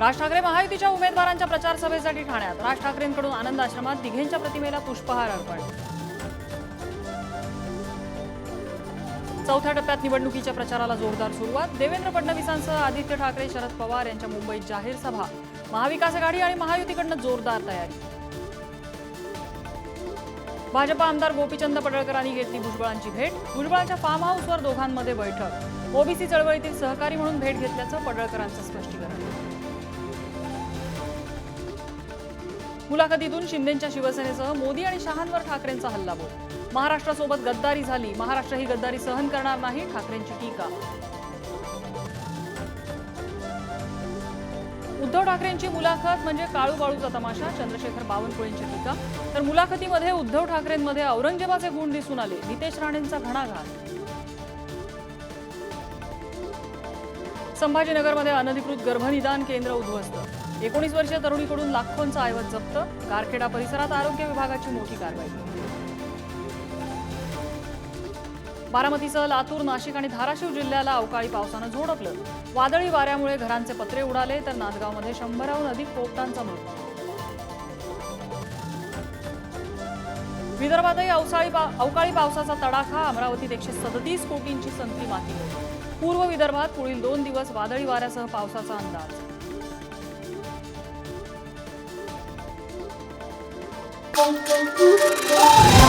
राज ठाकरे महायुतीच्या उमेदवारांच्या प्रचार सभेसाठी ठाण्यात. राज ठाकरेंकडून आनंद आश्रमात दिघेंच्या प्रतिमेला पुष्पहार अर्पण. चौथ्या टप्प्यात निवडणुकीच्या प्रचाराला जोरदार सुरुवात. देवेंद्र फडणवीसांसह आदित्य ठाकरे शरद पवार यांच्या मुंबईत जाहीर सभा. महाविकास आघाडी आणि महायुतीकडनं जोरदार तयारी. भाजपा आमदार गोपीचंद पडळकरांनी घेतली भुजबळांची भेट. भुजबळांच्या फार्म हाऊसवर दोघांमध्ये बैठक. ओबीसी चळवळीतील सहकारी म्हणून भेट घेतल्याचं पडळकरांचं स्पष्टीकरण. मुलाखतीतून शिंदेच्या शिवसेनेसह मोदी आणि शहांवर ठाकरेंचा हल्लाबोल. महाराष्ट्रासोबत गद्दारी झाली. महाराष्ट्र ही गद्दारी सहन करणार नाही ठाकरेंची टीका. उद्धव ठाकरेंची मुलाखत म्हणजे काळू बाळूचा तमाशा चंद्रशेखर बावनकुळेंची टीका. तर मुलाखतीमध्ये उद्धव ठाकरेंमध्ये औरंगजेबाचे गुण दिसून आले. नितेश राणेंचा घणाघात. संभाजीनगरमध्ये अनधिकृत गर्भनिदान केंद्र उद्ध्वस्त. एकोणीस वर्षीय तरुणीकडून लाखोंचा ऐवज जप्त. कारखेडा परिसरात आरोग्य विभागाची मोठी कारवाई. बारामतीसह लातूर नाशिक आणि धाराशिव जिल्ह्याला अवकाळी पावसानं झोडपलं. वादळी वाऱ्यामुळे घरांचे पत्रे उडाले तर नांदगावमध्ये शंभराहून अधिक पोपटांचा मृत्यू विदर्भातही अवसाळी पा अवकाळी पावसाचा तडाखा अमरावतीत एकशे सदतीस कोटींची संत्री माती पूर्व विदर्भात पुढील दोन दिवस वादळी वाऱ्यासह पावसाचा अंदाज. Oh, oh, oh, oh, oh,